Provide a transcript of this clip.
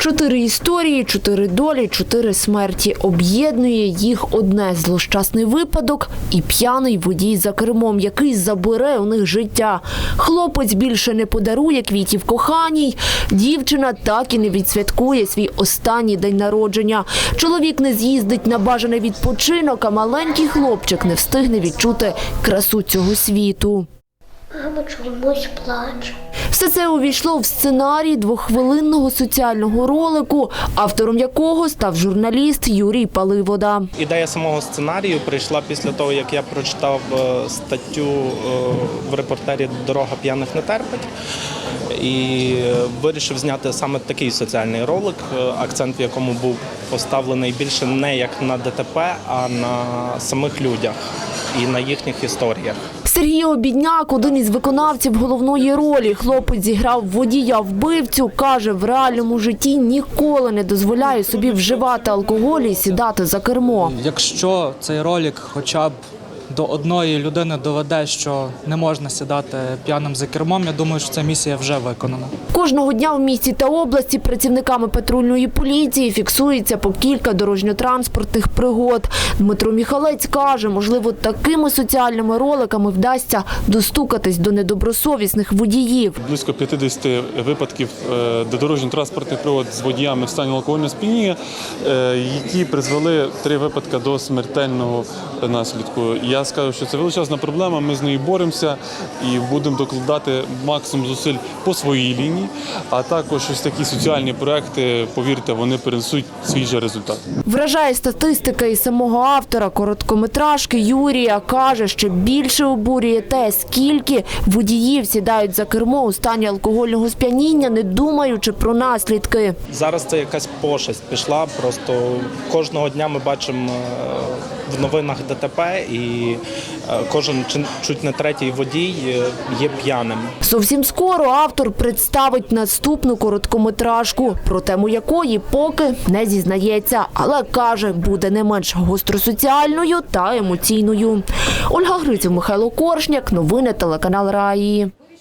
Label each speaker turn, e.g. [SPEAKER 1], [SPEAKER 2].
[SPEAKER 1] Чотири історії, чотири долі, чотири смерті. Об'єднує їх одне злощасний випадок і п'яний водій за кермом, який забере у них життя. Хлопець більше не подарує квітів коханій. Дівчина так і не відсвяткує свій останній день народження. Чоловік не з'їздить на бажаний відпочинок, а маленький хлопчик не встигне відчути красу цього світу.
[SPEAKER 2] Мама чомусь плаче.
[SPEAKER 1] Все це увійшло в сценарій двоххвилинного соціального ролику, автором якого став журналіст Юрій Паливода.
[SPEAKER 3] Ідея самого сценарію прийшла після того, як я прочитав е, статтю е, в репортері Дорога п'яних не терпить. І е, вирішив зняти саме такий соціальний ролик, акцент в якому був поставлений більше не як на ДТП, а на самих людях і на їхніх історіях.
[SPEAKER 1] Сергій Обідняк, один із виконавців головної ролі. Хлопець зіграв водія вбивцю. Каже, в реальному житті ніколи не дозволяє собі вживати алкоголь і сідати за кермо.
[SPEAKER 4] Якщо цей ролик хоча б до одної людини доведе, що не можна сідати п'яним за кермом, я думаю, що ця місія вже виконана.
[SPEAKER 1] Кожного дня в місті та області працівниками патрульної поліції фіксується по кілька дорожньо-транспортних пригод. Дмитро Міхалець каже, можливо, такими соціальними роликами вдасться достукатись до недобросовісних водіїв.
[SPEAKER 5] Близько 50 випадків е, до дорожньо-транспортних пригод з водіями в стані алкогольного сп'яніння, е, які призвели три випадки до смертельного наслідку. Я скажу, що це величезна проблема. Ми з нею боремося і будемо докладати максимум зусиль по своїй лінії. А також ось такі соціальні проекти, повірте, вони принесуть свій же результат.
[SPEAKER 1] Вражає статистика і самого автора короткометражки Юрія. Каже, що більше обурює те, скільки водіїв сідають за кермо у стані алкогольного сп'яніння, не думаючи про наслідки.
[SPEAKER 3] Зараз це якась пошесть пішла. Просто кожного дня ми бачимо е, в новинах ДТП, і е, кожен чуть не третій водій е, є п'яним.
[SPEAKER 1] Зовсім скоро автор представить наступну короткометражку, про тему якої поки не зізнається, але каже, буде не менш гостросоціальною та емоційною. Ольга Гриців, Михайло Коршняк, новини телеканал Раї.